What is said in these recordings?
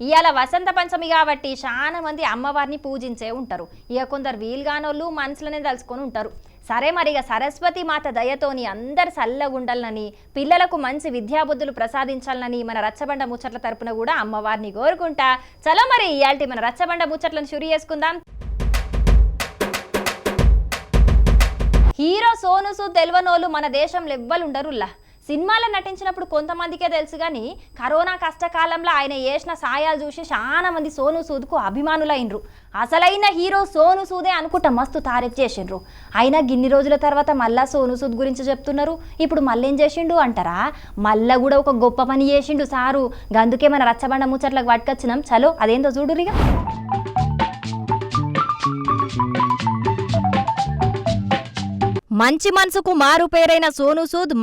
ఇవాళ వసంత పంచమి కాబట్టి చాలా మంది అమ్మవారిని పూజించే ఉంటారు. ఇక కొందరు వీలుగానోళ్ళు మనసులోనే తలుచుకొని ఉంటారు. సరే మరి ఇక సరస్వతి మాత దయతోని అందరు సల్లగుండాలని పిల్లలకు మంచి విద్యాబుద్ధులు ప్రసాదించాలని మన రచ్చబండ ముచ్చట్ల తరపున కూడా అమ్మవారిని కోరుకుంటా. చలో మరి ఇయాల్టి మన రచ్చబండ ముచ్చట్లను షురు చేసుకుందాం. హీరో సోను సూద్ మన దేశంలో ఎవ్వలుండరుల్లా సినిమాలో నటించినప్పుడు కొంతమందికే తెలుసు కానీ కరోనా కష్టకాలంలో ఆయన చేసిన సాయాలు చూసి చాలా మంది సోను సూద్కు అభిమానులైనరు. అసలైన హీరో సోను సూదే అనుకుంటా మస్తు తారీఫ్ చేసిండ్రు. అయినా గిన్ని రోజుల తర్వాత మళ్ళా సోను సూద్ గురించి చెప్తున్నారు. ఇప్పుడు మళ్ళీ ఏం చేసిండు అంటారా? మళ్ళా కూడా ఒక గొప్ప పని చేసిండు సారు. గందుకే మన రచ్చబండ ముచ్చట్లకు పట్టుకొచ్చినాం. చలో అదేందో చూడురిగా. మంచి మనసుకు మారు పేరైన సోను సూద్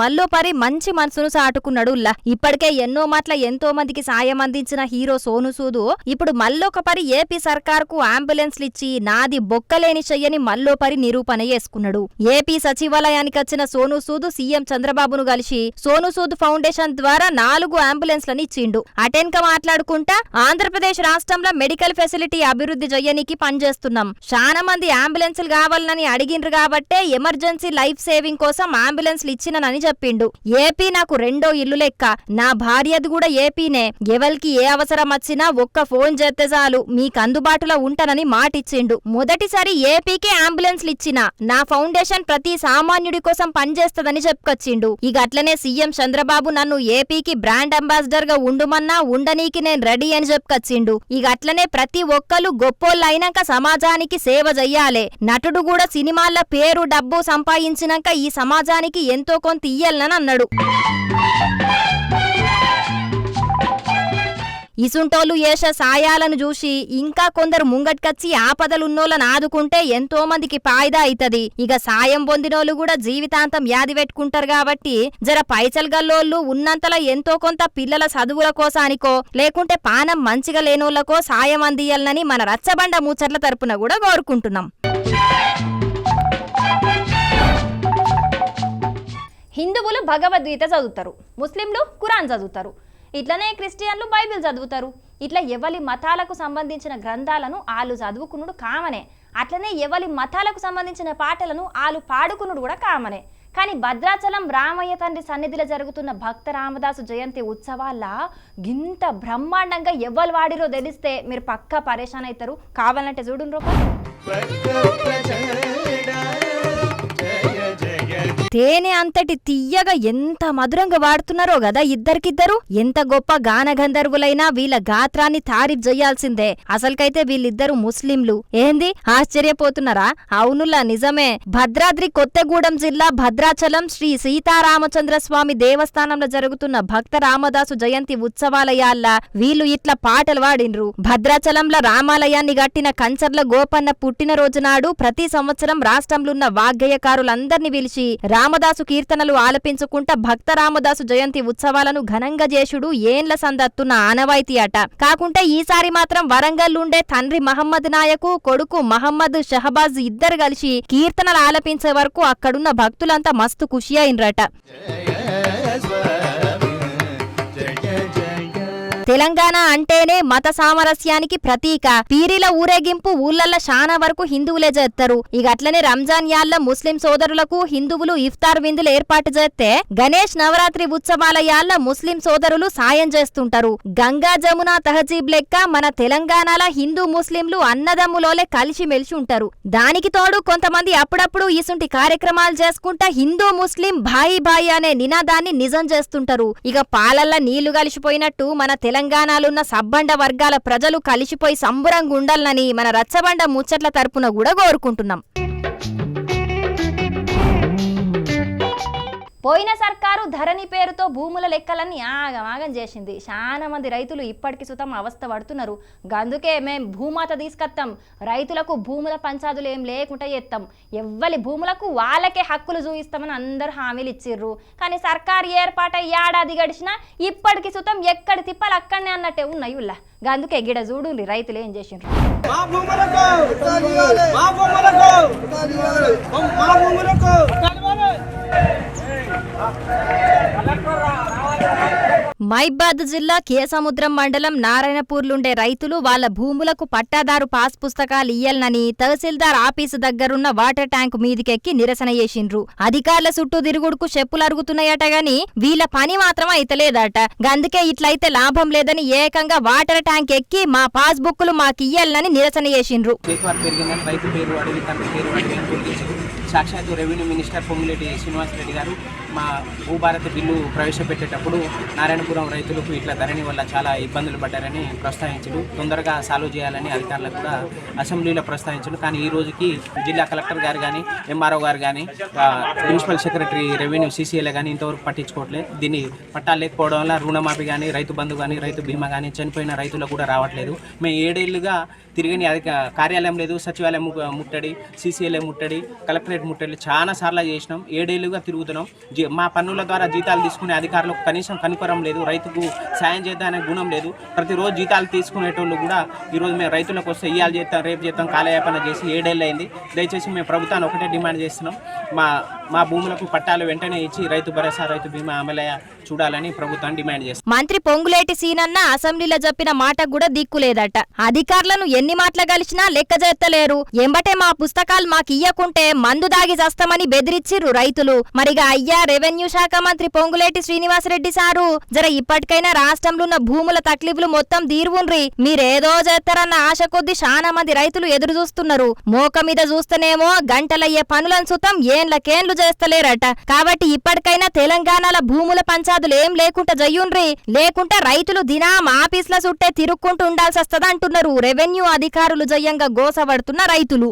మంచి మనసును సాటుకున్నాడు ఇప్పటికే ఎన్నో మాటల ఎంతో మందికి సాయం అందించిన హీరో సోనుసూద్ ఇప్పుడు మల్లోకపరి ఏపీ ఏపీ సర్కార్కు అంబులెన్స్లు ఇచ్చి నాది బొక్కలేని చెయ్యని మల్లోపరి నిరూపణ చేసుకున్నాడు. ఏపీ సచివాలయానికి వచ్చిన సోను సూద్ సీఎం చంద్రబాబును కలిసి సోను సూద్ ఫౌండేషన్ ద్వారా నాలుగు అంబులెన్స్లను ఇచ్చిండు. అటెన్క మాట్లాడుకుంటా ఆంధ్రప్రదేశ్ రాష్ట్రంలో మెడికల్ ఫెసిలిటీ అభివృద్ధి చెయ్యనికి పనిచేస్తున్నాం. చాలా మంది అంబులెన్సులు కావాలని అడిగిండ్రు కాబట్టే ఎమర్జెన్సీ లైఫ్ సేవింగ్ కోసం అంబులెన్స్లు ఇచ్చిననని చెప్పిండు. ఏపీ నాకు రెండో ఇల్లు లెక్క. నా భార్యది కూడా ఏపీనే. ఎవరికి ఏ అవసరం వచ్చినా ఒక్క ఫోన్ చేస్తే చాలు. మీకు అందుబాటులో ఉంటానని మాటిచ్చిండు. మొదటిసారి ఏపీకే అంబులెన్స్లు ఇచ్చిన నా ఫౌండేషన్ ప్రతి సామాన్యుడి కోసం పనిచేస్తదని చెప్పుకొచ్చిండు. ఇక అట్లనే సీఎం చంద్రబాబు నన్ను ఏపీకి బ్రాండ్ అంబాసిడర్గా ఉండుమన్నా ఉండనీకి నేను రెడీ అని చెప్పుకొచ్చిండు. ఇక అట్లనే ప్రతి ఒక్కరు గొప్పోళ్ళు అయినాక సమాజానికి సేవ చెయ్యాలే నటుడు కూడా సినిమాల్లో పేరు డబ్బు సంపాదించినాక ఈ సమాజానికి ఎంతో కొంత ఇయ్యాలని అన్నాడు. ఇసుంటోళ్ళు ఏష సాయాలను చూసి ఇంకా కొందరు ముంగట్కచ్చి ఆపదలున్నోళ్ళని ఆదుకుంటే ఎంతో మందికి పాయిదా అయితది. ఇక సాయం పొందినోళ్ళు కూడా జీవితాంతం యాది పెట్టుకుంటారు కాబట్టి జర పైసలు గల్లోళ్ళు ఉన్నంతలో ఎంతో కొంత పిల్లల చదువుల కోసానికో లేకుంటే పానం మంచిగా లేనోళ్ళకో సాయం అందియాలని మన రచ్చబండ ముచ్చట్ల తరపున కూడా కోరుకుంటున్నాం. హిందువులు భగవద్గీత చదువుతారు ముస్లింలు ఖురాన్ చదువుతారు. ఇట్లనే క్రిస్టియన్లు బైబిల్ చదువుతారు. ఇట్లా ఎవరి మతాలకు సంబంధించిన గ్రంథాలను ఆలు చదువుకునుడు కామనే. అట్లనే ఎవరి మతాలకు సంబంధించిన పాటలను ఆలు పాడుకునుడు కూడా కామనే. కానీ భద్రాచలం రామయ్య తండ్రి సన్నిధిలో జరుగుతున్న భక్త రామదాసు జయంతి ఉత్సవాల గింత బ్రహ్మాండంగా ఎవరు వాడిరో తెలిస్తే మీరు పక్కా పరేషాన్ అవుతారు కావాలంటే చూడుండ్రు తేనె అంతటి తీయగా ఎంత మధురంగా వాడుతున్నారో గదా ఇద్దరికిద్దరు? ఎంత గొప్ప గాన గంధర్వులైనా వీళ్ళ గాత్రాన్ని తారీఫ్ చేయాల్సిందే అసలుకైతే వీళ్ళిద్దరు ముస్లింలు. ఏంది? ఆశ్చర్యపోతున్నారా? అవునులా నిజమే. భద్రాద్రి కొత్తగూడెం జిల్లా భద్రాచలం శ్రీ సీతారామచంద్ర స్వామి దేవస్థానంలో జరుగుతున్న భక్త రామదాసు జయంతి ఉత్సవాలయాల్లా వీళ్ళు ఇట్లా పాటలు వాడిండ్రు భద్రాచలంలో రామాలయాన్ని గట్టిన కంచర్ల గోపన్న పుట్టినరోజు నాడు ప్రతి సంవత్సరం రాష్ట్రంలోన్న వాగ్గేయకారులందర్నీ పిలిచి రామదాసు కీర్తనలు ఆలపించుకుంటా భక్త రామదాసు జయంతి ఉత్సవాలను ఘనంగా చేసుడు ఏండ్ల సందత్తున్న ఆనవాయితీ అట. కాకుంటే ఈసారి మాత్రం వరంగల్ ఉండే తండ్రి మహమ్మద్ నాయకు కొడుకు మహమ్మద్ షహబాజ్ ఇద్దరు కలిసి కీర్తనలు ఆలపించే వరకు అక్కడున్న భక్తులంతా మస్తు ఖుషి అయినరట. తెలంగాణ అంటేనే మత సామరస్యానికి ప్రతీక. పీరీల ఊరేగింపు ఊళ్ళల్ల శానా వరకు హిందువులే చేస్తారు ఇక అట్లనే రంజాన్ యాళ్ళ ముస్లిం సోదరులకు హిందువులు ఇఫ్తార్ విందులు ఏర్పాటు చేస్తే గణేష్ నవరాత్రి ఉత్సవాల యాళ్ళ ముస్లిం సోదరులు సాయం చేస్తుంటారు. గంగా జమున తహజీబ్ లెక్క మన తెలంగాణల హిందూ ముస్లింలు అన్నదమ్ములోలే కలిసి మెలిసి ఉంటారు దానికి తోడు కొంతమంది అప్పుడప్పుడు ఇసుంటి కార్యక్రమాలు చేసుకుంటా హిందూ ముస్లిం భాయి భాయి అనే నినాదాన్ని నిజం చేస్తుంటారు. ఇక పాలల్లా నీళ్ళు కలిసిపోయినట్టు మన తెలంగాణలున్న సబ్బండ వర్గాల ప్రజలు కలిసిపోయి సంబురం ఉండాలని మన రచ్చబండ ముచ్చట్ల తరపున కూడా కోరుకుంటున్నాం. పోయిన సర్కారు ధరణి పేరుతో భూముల లెక్కలన్నీ ఆగమాగం చేసింది. చాలా మంది రైతులు ఇప్పటికి సుతం అవస్థ పడుతున్నారు. గందుకే మేం భూమాత తీసుకొస్తాం రైతులకు భూముల పంచాదులు ఏం లేకుండా చేస్తాం ఎవ్వరి భూములకు వాళ్ళకే హక్కులు చూపిస్తామని అందరు హామీలు ఇచ్చిర్రు. కానీ సర్కారు ఏర్పాట ఏడాది గడిచినా ఇప్పటికి సుతం ఎక్కడి తిప్పాలి అక్కడనే అన్నట్టే ఉన్నాయి ఉల్లా. గందుకే గిడ చూడు రైతులు ఏం చేసిండ్రు? మా భూములకు! మా భూములకు! మా భూములకు! మైబాద్ జిల్లా కేసముద్రం మండలం నారాయణపూర్లుండే రైతులు వాళ్ళ భూములకు పట్టాదారు పాస్ పుస్తకాలు ఇయ్యాలనని తహసీల్దార్ ఆఫీసు దగ్గరున్న వాటర్ ట్యాంక్ మీదికెక్కి నిరసన చేసిండ్రు. అధికారుల చుట్టూ తిరుగుడుకు చెప్పులు అరుగుతున్నాయట గాని వీళ్ళ పని మాత్రం అయితలేదట. గందుకే ఇట్లయితే లాభం లేదని ఏకంగా వాటర్ ట్యాంక్ ఎక్కి మా పాస్ బుక్కులు ఇయ్యాలని నిరసన చేసిండ్రు. సాక్షాత్ సాక్షాత్తు రెవెన్యూ మినిస్టర్ పొంగులేటి శ్రీనివాసరెడ్డి గారు మా భూభారత్ బిల్లు ప్రవేశపెట్టేటప్పుడు నారాయణపురం రైతులకు ఇట్లా ధరణి వల్ల చాలా ఇబ్బందులు పడ్డారని ప్రస్తావించడు. తొందరగా సాల్వ్ చేయాలని అధికారులకు కూడా అసెంబ్లీలో ప్రస్తావించడు. కానీ ఈ రోజుకి జిల్లా కలెక్టర్ గారు కానీ ఎంఆర్ఓ గారు కానీ ప్రిన్సిపల్ సెక్రటరీ రెవెన్యూ సీసీఎల్ కానీ ఇంతవరకు పట్టించుకోవట్లేదు. దీన్ని పట్టాలు లేకపోవడం వల్ల రుణమాఫీ కానీ రైతు బంధు కానీ రైతు బీమా కానీ చనిపోయిన రైతులకు కూడా రావట్లేదు. మేము ఏడేళ్ళుగా తిరిగిన అధిక కార్యాలయం లేదు సచివాలయం ముట్టడి సీసీఏలే ముట్టడి కలెక్టరేట్ ముట్టడి చాలా సార్లు చేసినాం. ఏడేళ్ళుగా తిరుగుతున్నాం. జీ- మా పన్నుల ద్వారా జీతాలు తీసుకునే అధికారులకు కనీసం కనుకరం లేదు. రైతుకు సాయం చేద్దామనే గుణం లేదు. ప్రతిరోజు జీతాలు తీసుకునేటోళ్ళు కూడా ఈరోజు మేము రైతులకు వస్తే ఇయ్యాలు చేస్తాం రేపు చేస్తాం కాలయాపన చేసి ఏడేళ్ళు అయింది దయచేసి మేము ప్రభుత్వాన్ని ఒకటే డిమాండ్ చేస్తున్నాం. మా మా భూములకు పట్టాలు వెంటనే ఇచ్చి రైతు భరోసా రైతు బీమా అమలయ్య చూడాలని ప్రభుత్వం డిమాండ్ చేస్తుంది. మంత్రి పొంగులేటి సీనన్న అసెంబ్లీలో చెప్పిన మాట కూడా దిక్కులేదట అధికారులను ఎన్ని మాటలు కలిసినా లెక్క చేస్తలేరు. ఎంబటే మా పుస్తకాలు మాకు ఇయ్యకుంటే మందు దాగి చస్తామని బెదిరిచ్చిర్రు రైతులు. మరిగా అయ్యా రెవెన్యూ శాఖ మంత్రి పొంగులేటి శ్రీనివాసరెడ్డి సారు జర ఇప్పటికైనా రాష్ట్రంలో ఉన్న భూముల తక్లీఫ్లు మొత్తం తీరువుండ్రి. మీరేదో చేస్తారన్న ఆశ కొద్ది చాలా మంది రైతులు ఎదురు చూస్తున్నారు. మోక మీద చూస్తేనేమో గంటలయ్యే పనులను సుతం ఏండ్లకేండ్లు చేస్తలేరట. కాబట్టి ఇప్పటికైనా తెలంగాణలో భూముల మర్యాదలు ఏం లేకుండా జయ్యుండ్రి. లేకుంటే రైతులు దినాం ఆఫీస్ల చుట్టే తిరుక్కుంటూ ఉండాల్సి వస్తదంటున్నారు రెవెన్యూ అధికారులు జయ్యంగా గోసపడుతున్న రైతులు.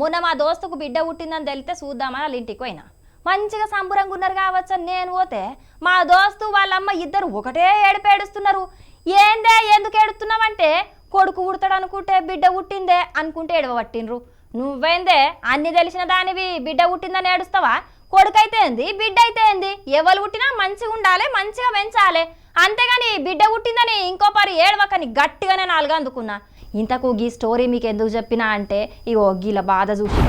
మొన్న మా దోస్తుకు బిడ్డ పుట్టిందని తెలితే చూద్దామని వాళ్ళ ఇంటికి పోయినా. మంచిగా సంబురంగా ఉన్నారు కావచ్చు నేను పోతే మా దోస్తు వాళ్ళమ్మ ఇద్దరు ఒకటే ఏడుపేడుస్తున్నారు ఏందే ఎందుకు ఏడుస్తున్నావంటే కొడుకు పుడతాడు అనుకుంటే బిడ్డ పుట్టిందే అనుకుంటే ఏడవబట్టిండ్రు. నువ్వైందే? అన్ని తెలిసిన దానివి బిడ్డ పుట్టిందని ఏడుస్తావా? కొడుకైతే ఏంది? బిడ్డ అయితే ఏంది? ఎవరు పుట్టినా మంచిగా ఉండాలి మంచిగా పెంచాలి. అంతేగాని బిడ్డ పుట్టిందని ఇంకో పరి ఏడవకని గట్టిగానే నాలుగు అందుకున్నా. ఇంతకు గీ స్టోరీ మీకు ఎందుకు చెప్పినా అంటే ఇగో గీల బాధ చూసి.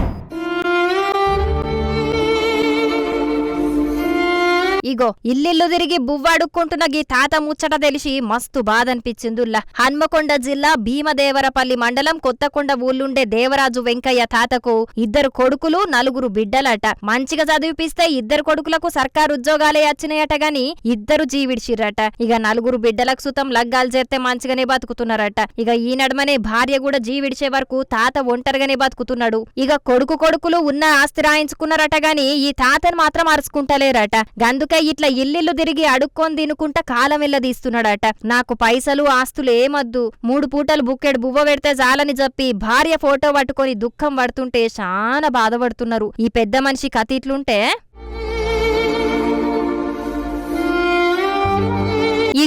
ఇగో ఇల్లిల్లు తిరిగి బువ్వాడుక్కుంటున్న గీ తాత ముచ్చట తెలిసి మస్తు బాధ అనిపించిందుల్లా హన్మకొండ జిల్లా భీమదేవరపల్లి మండలం కొత్తకొండ ఊళ్ళుండే దేవరాజు వెంకయ్య తాతకు ఇద్దరు కొడుకులు నలుగురు బిడ్డలట. మంచిగా చదివిపిస్తే ఇద్దరు కొడుకులకు సర్కారు ఉద్యోగాలే వచ్చినాయట గాని ఇద్దరు జీవిడిచిర్రట. ఇక నలుగురు బిడ్డలకు సుతం లగ్గాలు చేస్తే మంచిగానే బతుకుతున్నారట. ఇక ఈ నడమనే భార్య కూడా జీవిడిచే వరకు తాత ఒంటరిగానే బతుకుతున్నాడు. ఇక కొడుకు కొడుకులు ఉన్న ఆస్తి రాయించుకున్నారట గాని ఈ తాతను మాత్రం అరుచుకుంటలేరట. గందుకే ఇట్లా ఇల్లిల్లు తిరిగి అడుక్కొని తినుకుంటా కాలం తీస్తున్నాడట నాకు పైసలు ఆస్తులు ఏమద్దు. మూడు పూటలు బుక్కెడు బువ్వ పెడితే చాలని చెప్పి భార్య ఫోటో పట్టుకొని దుఃఖం పడుతుంటే చాలా బాధపడుతున్నారు. ఈ పెద్ద మనిషి కథ ఇట్లుంటే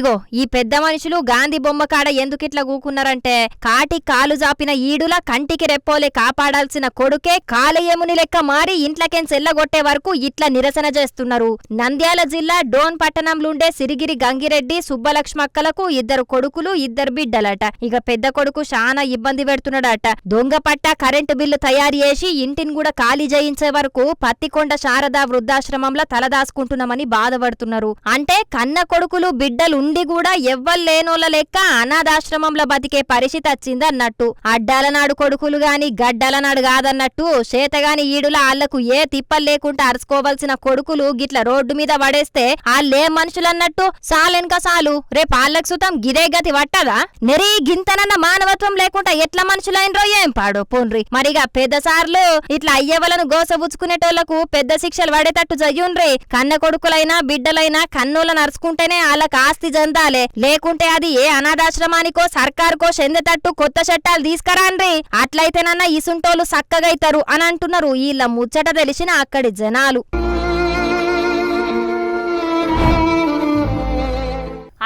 ఇదిగో ఈ పెద్ద మనుషులు గాంధీ బొమ్మ కాడ ఎందుకిట్లా కూకున్నారంటే కాటి కాలు జాపిన ఈడులా కంటికి రెప్పోలే కాపాడాల్సిన కొడుకే కాలయముని లెక్క మారి ఇంట్లకెన్ చెల్లగొట్టే వరకు ఇట్లా నిరసన చేస్తున్నారు. నంద్యాల జిల్లా డోన్ పట్టణంలుండే సిరిగిరి గంగిరెడ్డి సుబ్బలక్ష్మక్కలకు ఇద్దరు కొడుకులు ఇద్దరు బిడ్డలట. ఇక పెద్ద కొడుకు చాలా ఇబ్బంది పెడుతున్నాడట. దొంగ పట్ట కరెంటు బిల్లు తయారు చేసి ఇంటిని కూడా ఖాళీ చేయించే వరకు పత్తికొండ శారదా వృద్ధాశ్రమంలో తలదాసుకుంటున్నామని బాధపడుతున్నారు. అంటే కన్న కొడుకులు బిడ్డలు ఉండి కూడా ఎవ్వరు లేనోళ్ళ లెక్క అనాథాశ్రమంలో బతికే పరిస్థితి వచ్చిందన్నట్టు అడ్డాలనాడు కొడుకులు గాని గడ్డల నాడు కాదన్నట్టు చేతగాని ఈడుల ఆళ్ళకు ఏ తిప్పలు లేకుండా అరుచుకోవాల్సిన కొడుకులు గిట్ల రోడ్డు మీద పడేస్తే ఆళ్ళే మనుషులన్నట్టు సాలెనక సాలు. రేపు ఆళ్ళకు సుతం గిదే గతి పట్టదా? నెరీ గింతనన్న మానవత్వం లేకుండా ఎట్లా మనుషులైనరో ఏం పాడో పోన్రి. మరిగా పెద్ద సార్లు ఇట్లా అయ్యవలను గోసబుచ్చుకునేటోళ్ళకు పెద్ద శిక్షలు పడేటట్టు జయ్యుండ్రి కన్న కొడుకులైనా బిడ్డలైనా కన్నుల నరుచుకుంటేనే వాళ్ళకి ఆస్తి చెందాలే. లేకుంటే అది ఏ అనాథాశ్రమానికో సర్కారుకో చెందేటట్టు కొత్త చట్టాలు తీసుకురాన్రి అట్లయితేనన్న ఇసుంటోలు సక్కగైతారు అని అంటున్నారు వీళ్ళ ముచ్చట తెలిసిన అక్కడి జనాలు.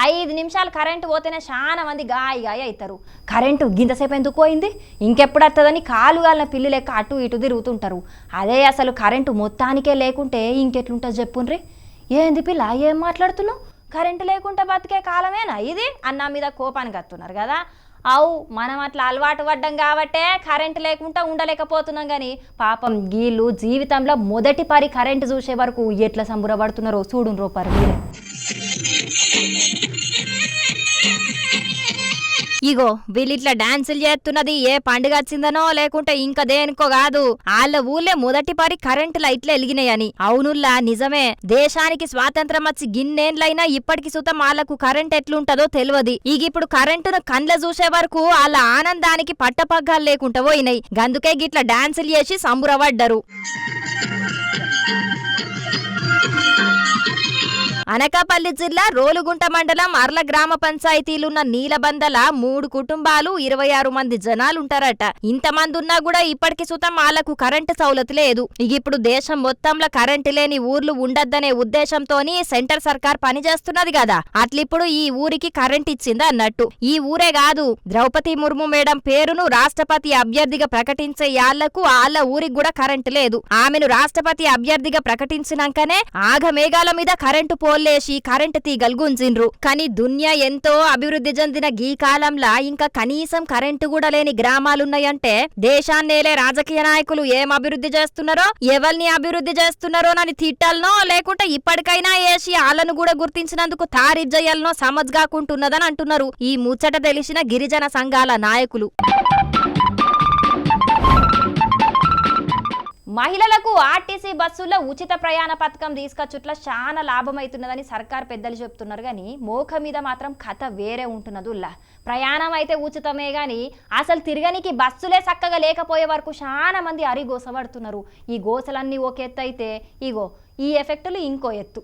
ఐదు నిమిషాలు కరెంటు పోతేనే చాలా మంది గాయ గాయ అవుతారు కరెంటు గింతసేపు ఎందుకు పోయింది? ఇంకెప్పుడు వస్తుందని కాలు గాలిన పిల్లి లెక్క అటు ఇటు తిరుగుతుంటారు. అదే అసలు కరెంటు మొత్తానికే లేకుంటే ఇంకెట్లుంటుంది చెప్పుండ్రి? ఏంది పిల్ల ఏం మాట్లాడుతున్నావు? కరెంటు లేకుంటే బతికే కాలమేనా ఇది? అన్న మీద కోపానికి వస్తున్నారు కదా. అవు మనం అట్లా అలవాటు పడ్డం కాబట్టే కరెంట్ లేకుండా ఉండలేకపోతున్నాం కానీ పాపం గీళ్ళు జీవితంలో మొదటి పరి కరెంటు చూసే వరకు ఎట్లా సంబురపడుతున్నారో చూడు రూపారు ఇగో వీళ్ళిట్లా డాన్సులు చేస్తున్నది ఏ పండుగ వచ్చిందనో లేకుంటే ఇంకా దేనికో కాదు. వాళ్ళ ఊళ్ళే మొదటి పరి కరెంటు లైట్లు ఎలిగినాయని అవునుల్లా నిజమే. దేశానికి స్వాతంత్రం వచ్చి గిన్నేండ్లైనా ఇప్పటికి సుతం వాళ్ళకు కరెంట్ ఎట్లుంటదో తెలియదు ఇక ఇప్పుడు కరెంటును కండ్ల చూసే వరకు వాళ్ళ ఆనందానికి పట్టపగ్గాలు లేకుండా పోయినాయి. గందుకే గిట్ల డాన్సులు చేసి సంబురపడ్డరు. అనకాపల్లి జిల్లా రోలుగుంట మండలం అర్ల గ్రామ పంచాయతీలున్న నీలబందల మూడు కుటుంబాలు ఇరవై ఆరు మంది జనాలుంటారట. ఇంతమంది ఉన్నా కూడా ఇప్పటికి సుతం వాళ్ళకు కరెంటు సౌలత్ లేదు. ఇప్పుడు దేశం మొత్తంలో కరెంటు లేని ఊర్లు ఉండద్దనే ఉద్దేశంతోని సెంటర్ సర్కార్ పనిచేస్తున్నది కదా. అట్లిప్పుడు ఈ ఊరికి కరెంట్ ఇచ్చింది అన్నట్టు. ఈ ఊరే కాదు ద్రౌపది ముర్ము మేడం పేరును రాష్ట్రపతి అభ్యర్థిగా ప్రకటించే యాళ్ళకు ఆళ్ళ ఊరికి కూడా కరెంటు లేదు. ఆమెను రాష్ట్రపతి అభ్యర్థిగా ప్రకటించినాకనే ఆగమేఘాల మీద కరెంటు పో పోల్లేసి కరెంటు తీగలు గుంజిండ్రు కానీ దునియా ఎంతో అభివృద్ధి చెందిన గీ కాలంలా ఇంకా కనీసం కరెంటు కూడా లేని గ్రామాలున్నాయంటే దేశాన్నేలే రాజకీయ నాయకులు ఏం అభివృద్ధి చేస్తున్నారో ఎవరిని అభివృద్ధి చేస్తున్నారో నని తిట్టాలనో లేకుంటే ఇప్పటికైనా ఏసి ఆళ్ళను కూడా గుర్తించినందుకు తారీఫ్ చేయాలనో సమజ్గాకుంటున్నదని అంటున్నారు ఈ ముచ్చట తెలిసిన గిరిజన సంఘాల నాయకులు. మహిళలకు ఆర్టీసీ బస్సుల్లో ఉచిత ప్రయాణ పథకం తీసుకొచ్చుట్ల చాలా లాభమవుతున్నదని సర్కార్ పెద్దలు చెప్తున్నారు. కానీ మోక మీద మాత్రం కథ వేరే ఉంటున్నది ఉల్లా. ప్రయాణం అయితే ఉచితమే కానీ అసలు తిరగనికి బస్సులే చక్కగా లేకపోయే వరకు చాలా మంది అరి గోసపడుతున్నారు ఈ గోసలన్నీ ఒక ఎత్తు అయితే ఇగో ఈ ఎఫెక్టులు ఇంకో ఎత్తు.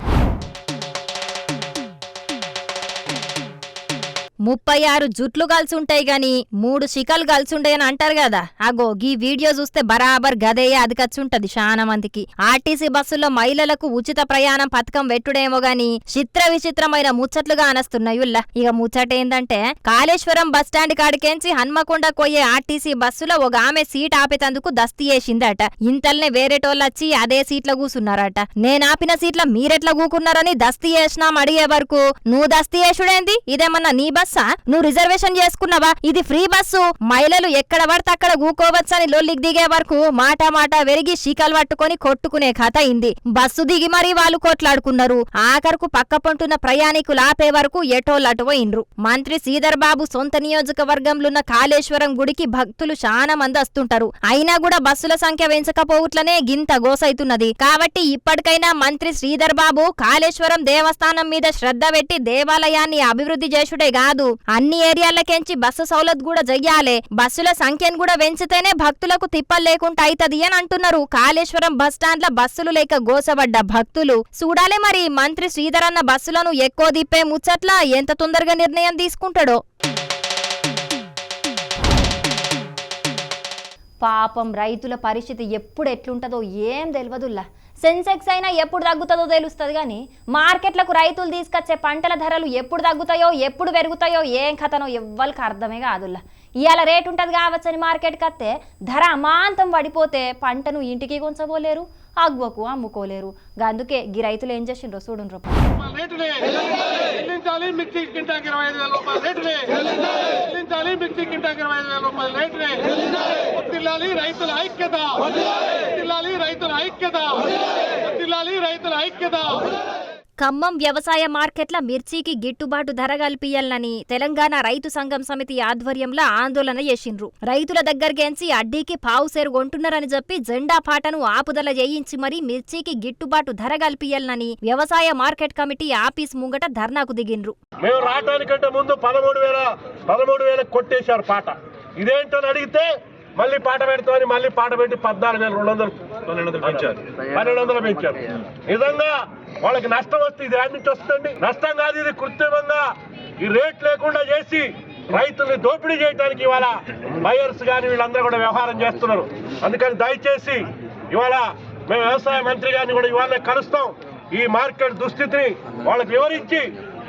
ముప్పై ఆరు జుట్లు కలిసి ఉంటాయి గాని మూడు శిఖలు కలిసి ఉంటాయని అంటారు కదా. అగో గీ వీడియో చూస్తే బరాబర్ గదయ్యే అది ఉంటది చాలా మందికి. ఆర్టీసీ బస్సుల్లో మహిళలకు ఉచిత ప్రయాణం పథకం పెట్టుడేమో గాని చిత్ర విచిత్రమైన ముచ్చట్లుగా అనస్తున్నాయుల్లా ఇక ముచ్చట ఏందంటే కాళేశ్వరం బస్టాండ్ కాడికేంచి హన్మకొండ కొయ్యే ఆర్టీసీ బస్సులో ఒక ఆమె సీట్ ఆపేతందుకు దస్తి చేసిందట ఇంతల్నే వేరేటోళ్ళొచ్చి అదే సీట్లో కూసున్నారట. నేను ఆపిన సీట్ల మీరెట్లా కూకున్నారని దస్తి చేసినాం అడిగే వరకు నువ్వు దస్తి చేసుడేంది ఇదేమన్నా నీ బస్ బస్సా? నువ్వు రిజర్వేషన్ చేసుకున్నావా? ఇది ఫ్రీ బస్సు. మహిళలు ఎక్కడ పడితే అక్కడ కూకోవచ్చని లొల్లికి దిగే వరకు మాట మాట వెరిగి శీకలు పట్టుకొని కొట్టుకునే కథ అయింది. బస్సు దిగి మరీ వాళ్ళు కొట్లాడుకున్నారు. ఆఖరుకు పక్క పొంటున్న ప్రయాణికులు ఆపే వరకు ఎటోళ్ళటు పోయిండ్రు. మంత్రి శ్రీధర్ బాబు సొంత నియోజకవర్గంలోన్న కాళేశ్వరం గుడికి భక్తులు చాలా మంది వస్తుంటారు. అయినా కూడా బస్సుల సంఖ్య పెంచకపోవట్లనే గింత గోసైతున్నది. కాబట్టి ఇప్పటికైనా మంత్రి శ్రీధర్ బాబు కాళేశ్వరం దేవస్థానం మీద శ్రద్ధ పెట్టి దేవాలయాన్ని అభివృద్ధి చేసుడే కాదు. అన్ని ఏరియాలకెంచి బస్సు సౌలత్ కూడా చెయ్యాలే బస్సుల సంఖ్యను కూడా పెంచితేనే భక్తులకు తిప్పలు లేకుండా అయితది అని అంటున్నారు. కాళేశ్వరం బస్ స్టాండ్ల బస్సులు లేక గోసబడ్డ భక్తులు. చూడాలే మరి మంత్రి శ్రీధర్ అన్న బస్సులను ఎక్కువ దిప్పే ముచ్చట్ల ఎంత తొందరగా నిర్ణయం తీసుకుంటాడో. పాపం రైతుల పరిస్థితి ఎప్పుడు ఎట్లుంటుందో ఏం తెలియదుల్లా సెన్సెక్స్ అయినా ఎప్పుడు తగ్గుతుందో తెలుస్తుంది కానీ మార్కెట్లకు రైతులు తీసుకొచ్చే పంటల ధరలు ఎప్పుడు తగ్గుతాయో ఎప్పుడు పెరుగుతాయో ఏం కథనో ఎవ్వరికి అర్థమే కాదుల్లా. ఇవాళ రేటు ఉంటుంది కావచ్చని మార్కెట్కి వస్తే ధర అమాంతం పడిపోతే పంటను ఇంటికి కొంచబోలేరు. ఆగ్వకు అమ్ముకోలేరు. అందుకే గీ రైతులు ఏం చేసిండ్రో చూడండి మిర్చి రైతుల ఐక్యత. రైతుల ఐక్యత. రైతుల ఐక్యత. ఖమ్మం వ్యవసాయ మార్కెట్ల మిర్చికి గిట్టుబాటు ధర కల్పియాలని తెలంగాణ రైతు సంఘం సమితి ఆధ్వర్యంలో ఆందోళన చేసిండ్రు. రైతుల దగ్గరగేంచి అడ్డీకి పావు సేరు కొంటున్నారని చెప్పి జెండా పాటను ఆపుదల చేయించి మరీ మిర్చికి గిట్టుబాటు ధర కల్పియాలని వ్యవసాయ మార్కెట్ కమిటీ ఆఫీస్ ముంగట ధర్నాకు దిగిండ్రు. మేము ముందు పదమూడు వేల పదమూడు కొట్టేశారు పాట. ఇదేంటని అడిగితే మళ్ళీ పాట పెడతామని మళ్ళీ పాట పెట్టి పద్నాలుగు వేల రెండు వందలు పన్నెండు వందలు పెంచారు. పన్నెండు వందలు పెంచారు. నిజంగా వాళ్ళకి నష్టం వస్తే ఇది నుంచి వస్తుందండి. నష్టం కాదు ఇది కృత్రిమంగా ఈ రేట్ లేకుండా చేసి రైతుల్ని దోపిడీ చేయడానికి ఇవాళ బయర్స్ కానీ వీళ్ళందరూ కూడా వ్యవహారం చేస్తున్నారు. అందుకని దయచేసి ఇవాళ మేము వ్యవసాయ మంత్రి గారిని కూడా ఇవాళ కలుస్తాం. ఈ మార్కెట్ దుస్థితిని వాళ్ళకి వివరించి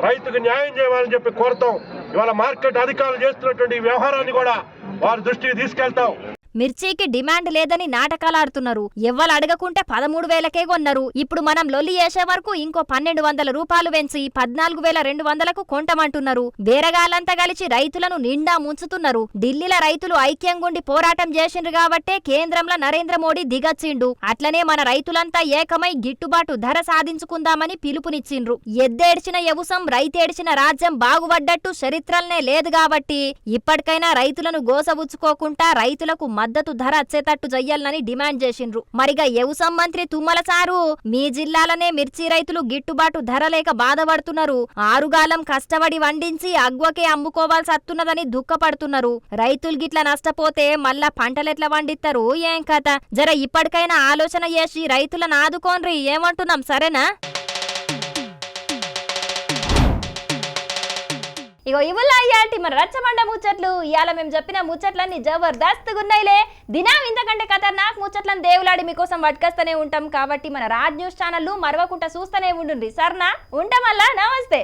రైతుకు న్యాయం చేయాలని చెప్పి కోరుతాం. ఇవాళ మార్కెట్ అధికారులు చేస్తున్నటువంటి ఈ వ్యవహారాన్ని కూడా వారి దృష్టికి తీసుకెళ్తాం. మిర్చికి డిమాండ్ లేదని నాటకాలాడుతున్నారు ఎవ్వరు అడగకుంటే పదమూడు వేలకే కొన్నారు. ఇప్పుడు మనం లొల్లి చేసే వరకు ఇంకో పన్నెండు వందల రూపాయలు పెంచి పద్నాలుగు వేల రెండు వందలకు కొంటమంటున్నారు. బేరగాలంతా కలిసి రైతులను నిండా ముంచుతున్నారు. ఢిల్లీల రైతులు ఐక్యంగుండి పోరాటం చేసిండ్రు కాబట్టే కేంద్రంలో నరేంద్ర మోడీ దిగచ్చిండు. అట్లనే మన రైతులంతా ఏకమై గిట్టుబాటు ధర సాధించుకుందామని పిలుపునిచ్చిండ్రు. ఎద్దేడ్చిన యవుసం రైతేడ్చిన రాజ్యం బాగుపడ్డట్టు చరిత్రలనే లేదు కాబట్టి ఇప్పటికైనా రైతులను గోసవుచ్చుకోకుండా రైతులకు మద్దతు ధర వచ్చేటట్టు చెయ్యాలని డిమాండ్ చేసిండ్రు. మరిగా వ్యవసాయ మంత్రి తుమ్మల సారు మీ జిల్లాలనే మిర్చి రైతులు గిట్టుబాటు ధర లేక బాధపడుతున్నారు. ఆరుగాలం కష్టపడి వండించి అగ్వకే అమ్ముకోవాల్సి వస్తున్నదని దుఃఖపడుతున్నారు. రైతులు గిట్ల నష్టపోతే మళ్ళా పంటలెట్లా వండిస్తారు ఏం కథ? జర ఇప్పటికైనా ఆలోచన చేసి రైతులను ఆదుకోన్రి ఏమంటున్నాం సరేనా? ఇగో ఇవ్వలా అయ్యాటి మన రచ్చబండ ముచ్చట్లు. ఇవాళ మేము చెప్పిన ముచ్చట్లన్నీ జబర్దస్త్గా ఉన్నాయిలే దినం ఇంతకంటే ఖతర్నాక్ ముచ్చట్లను దేవులాడి మీకోసం పట్టుకొస్తూనే ఉంటాం. కాబట్టి మన రాజ్ న్యూస్ ఛానల్ మరవకుండా చూస్తూనే ఉండుండ్రి. సర్నా ఉండమల్లా? నమస్తే.